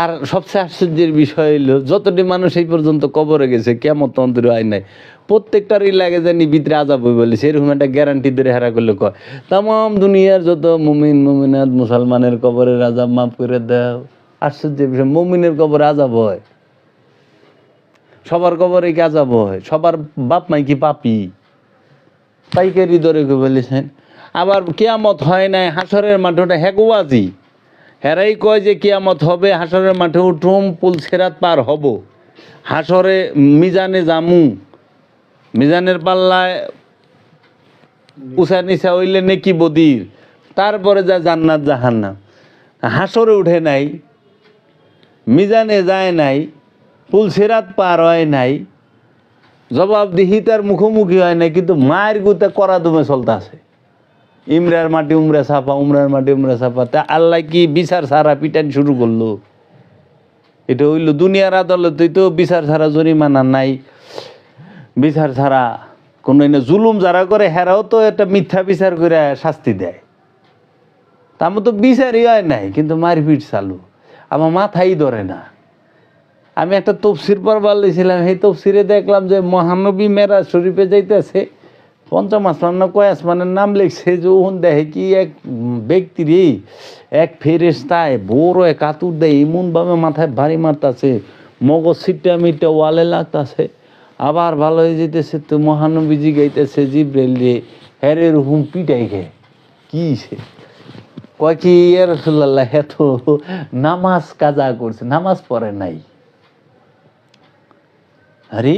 আর সবচেয়ে আশ্চর্যের বিষয় হইল, যতটি মানুষ এই পর্যন্ত কবরে গেছে কেমন তন্ত্র আয় নাই। প্রত্যেকটারই লাগে জানি ভিতরে আজাব হই বলে, সেরকম একটা গ্যারান্টি ধরে হেরা করলে কয় তাম দুনিয়ার যত মুমিন, মুমিনাত, মুসলমানের কবরের আজাব মাফ করে দাও। আশ্চর্যের বিষয়, মুমিনের কবরে আজাব হয়? সবার কবরে কি আজাব হয়? সবার বাপ মাই কি পাপি? পাইকারি দরে বলেছেন। আবার কেয়ামত হয় নাই, হাসরের মাঠে ওটা হেগুয়াজি। হেরাই কয় যে কেয়ামত হবে হাসরের মাঠে উঠুম, পুল সেরাত পার হব। হাসরে মিজানে জামু মিজানের পাল্লায় উষা নিশা হইলে নেকি বদির, তারপরে যা জান্নাত জাহান্নাম। হাসরে উঠে নাই, মিজানে যায় নাই, পুল সেরাত পার হয় নাই জবাবদিহি তার মুখোমুখি হয় নাই, কিন্তু মায়ের গুতে করা দমে চলতেছে। ইমরার মাটি উমরা ছাপা, উমরার মাটি উমরা ছাপা। তা আল্লাহ কি বিচার ছাড়া পিটান শুরু করল? এটা হইল দুনিয়ার আদালতেই তো বিচার ছাড়া জরিমানা নাই। বিচার ছাড়া কোনো জুলুম যারা করে, হেরাও তো একটা মিথ্যা বিচার করে শাস্তি দেয়। তা আমার তো বিচারই হয় নাই, কিন্তু মারপিট চালু। আমার মাথাই ধরে না। আমি একটা তফসির পড়বার লিছিলাম সেই তফসিরে দেখলাম যে মহানবী মেরা শরীফে যাইতেছে। পঞ্চম আসমান না কয় আসমানের নাম লিখছে যে ওহন দেখে কি এক ব্যক্তি রে, এক ফেরেস্তায় বড় এক কাতুর দেয়, এমনভাবে মাথায় ভারী মারতাছে, মগজ সিটটা মিটটা ওয়ালে লাগতাছে। আবার ভালো হয়ে যেতেছে তো মহানবীজি গাইতেছে জিব্রেল রে, হ্যারে রুহুম পিটাই খে কি সে? কয় কি রসুল্লাহ এত নামাজ কাজা করছে, নামাজ পড়ে নাই। আরে,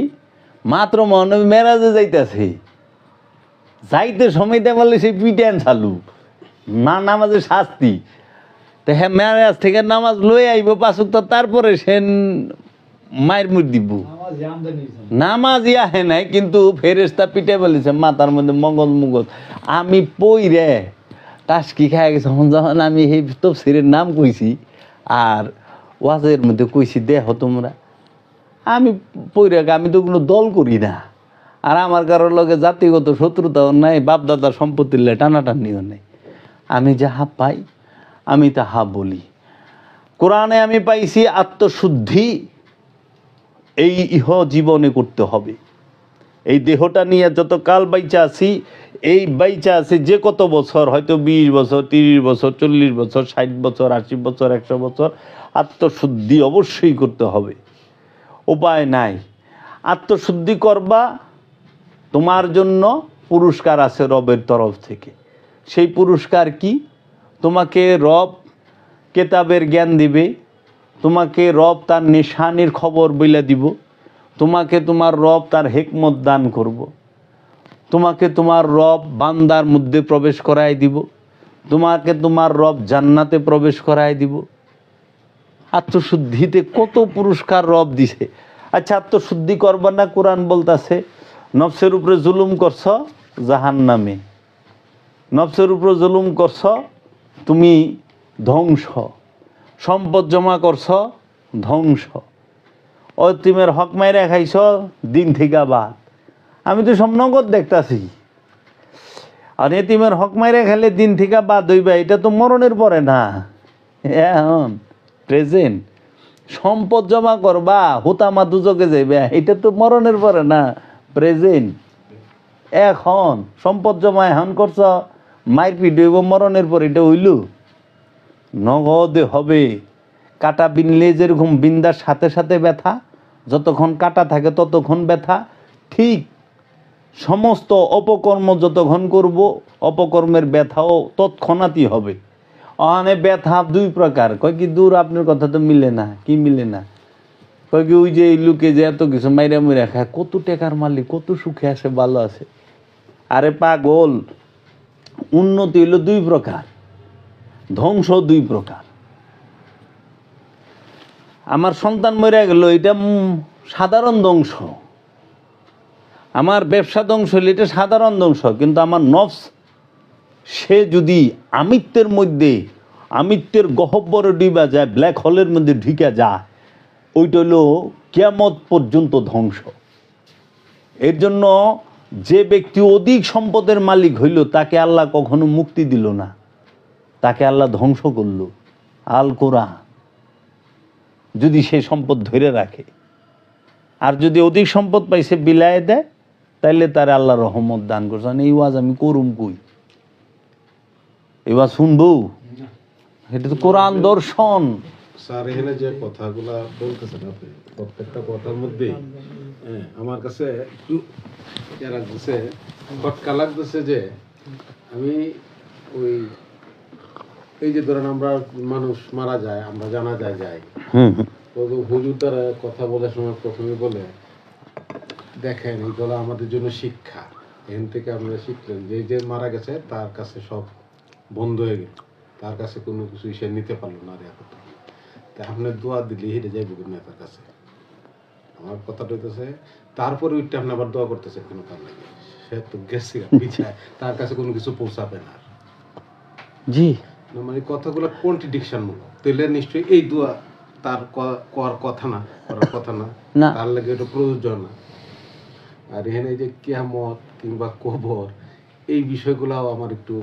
মাত্র মহানবী মেরাজে যাইতেছে। যাইতে সময় দেয় বলে সেই পিটান চালু না নামাজের শাস্তি। তো হ্যাঁ মেরাজ থেকে নামাজ লই আইব পাঁচক তো তারপরে সে মায়ের মুখ দিব। নামাজ আহে নাই কিন্তু ফেরেস্তা পিটে বলেছে মাথার মধ্যে মঙ্গল মুগল আমি পই রে টাসকি খাই গেছে। যখন আমি এই তফসিরের নাম কইছি আর ওয়াজের মধ্যে কইছি দেহ তোমরা আমি পইরে আমি তো কোনো দল করি না। আর আমার কারোর লগে জাতিগত শত্রুতাও নাই, বাপদাদার সম্পত্তির লে টানাটানিও নেই। আমি যাহা পাই, আমি তাহা বলি। কোরআনে আমি পাইছি আত্মশুদ্ধি, এই ইহ জীবনে করতে হবে। এই দেহটা নিয়ে যত কাল বাইচা আছি, এই বাইচা আছি যে কত বছর, হয়তো বিশ বছর, তিরিশ বছর, চল্লিশ বছর, ষাট বছর, আশি বছর, একশো বছর, আত্মশুদ্ধি অবশ্যই করতে হবে। উপায় নাই। আত্মশুদ্ধি করবা তোমার জন্য পুরস্কার আছে রবের তরফ থেকে। সেই পুরস্কার কি? তোমাকে রব কেতাবের জ্ঞান দিবে, তোমাকে রব তার নিশানির খবর বইলা দিব, তোমাকে তোমার রব তার হেকমত দান করব। তোমাকে তোমার রব বান্দার মধ্যে প্রবেশ করাই দিব, তোমাকে তোমার রব জান্নাতে প্রবেশ করাই দিব। আত্মশুদ্ধিতে কত পুরস্কার রব দিছে। আচ্ছা আত্মশুদ্ধি করবা না? কোরআন বলতাছে নফসের উপরে জুলুম করছ জাহান নামে নফসের উপরে জুলুম করছ, তুমি ধ্বংস। সম্পদ জমা করছ, ধ্বংস। অতিমের হক মাইরা খাইছ, দিন থেকে বাদ। আমি তো সব নগদ দেখতাছি। আর এতিমের হক মাইরা খাইলে দিন থেকে বাদ হইবা, এটা তো মরণের পরে না। এখন প্রেজেন্ট সম্পদ জমা করবা, হুতামা দুজকে যাইবে, এটা তো মরণের পরে না। প্রেজেন্ট। এখন সম্পদ জমা এখন করছ মায়ের পিঠ হইব মরণের পর এটা হইল। নগদে হবে। কাটা বিনলে যেরকম বিন্দার সাথে সাথে ব্যথা, যতক্ষণ কাটা থাকে ততক্ষণ ব্যথা। ঠিক সমস্ত অপকর্ম যতক্ষণ করব, অপকর্মের ব্যথাও তৎক্ষণাৎই হবে। অনে ব্যথা দুই প্রকার। কয় কি দূর, আপনার কথা তো মিলে না। কি মিলে না? কয় ওই যে এই লোকে যে এত কিছু মাইরা মুইরা খায়, কত টাকার মালিক, কত সুখে আছে, ভালো আছে। আরে পাগল, উন্নতি হইল দুই প্রকার, ধ্বংস দুই প্রকার। আমার সন্তান মরে গেল, এটা সাধারণ ধ্বংস। আমার ব্যবসা ধ্বংস হইলে এটা সাধারণ ধ্বংস, কিন্তু আমার নফস, সে যদি আমিত্বের মধ্যে, আমিত্বের গহব্বরে ডিবা যায় ব্ল্যাক হোলের মধ্যে ঢিকা যায় ওইটা হলো কেয়ামত পর্যন্ত ধ্বংস। এর জন্য যে ব্যক্তি অধিক সম্পদের মালিক হইল তাকে আল্লাহ কখনো মুক্তি দিল না। তাকে আল্লাহ ধ্বংস করল। আল কোরআন। যদি সে সম্পদ ধরে রাখে। আর যদি অধিক সম্পদ পাইছে বিলায় দেয় তাইলে তার আল্লাহ রহমত দান করছেন এই ওয়াজ আমি করুম কই? এই ওয়াজ শুনব? এটা তো কোরআন দর্শন। স্যার এখানে যে কথাগুলা বলতেছেন আপনি প্রত্যেকটা কথার মধ্যেই হ্যাঁ, আমার কাছে একটু ইয়ে লাগতেছে খটকা লাগতেছে যে আমি ওই এই যে ধরেন আমরা মানুষ মারা যায় আমরা জানা যায় যাই হুজুর দ্বারা কথা বলার সময় প্রথমে বলে দেখেন এইগুলো আমাদের জন্য শিক্ষা। এখান থেকে আপনারা শিখলেন যে যে মারা গেছে তার কাছে সব বন্ধ হয়ে গেল। তার কাছে কোনো কিছু সে নিতে পারল না আর তা আপনি দোয়া দিলে হেঁটে যাইব কিন্তু তার কাছে? আমার কথাটা হইতেছে তারপরে ওইটা আপনি আবার দোয়া করতেছে কেন তার লাগে সে তো গেছে পিছায় তার কাছে কোনো কিছু পৌঁছাবে না। জি। মানে কথাগুলো কন্ট্রাডিকশন মূলক তাহলে নিশ্চয়ই এই দোয়া তার ক- করার কথা না করার কথা না। তার লাগে এটা প্রযোজ্য না। আর এখানে এই যে কিয়ামত কিংবা কবর এই বিষয়গুলো আমার একটু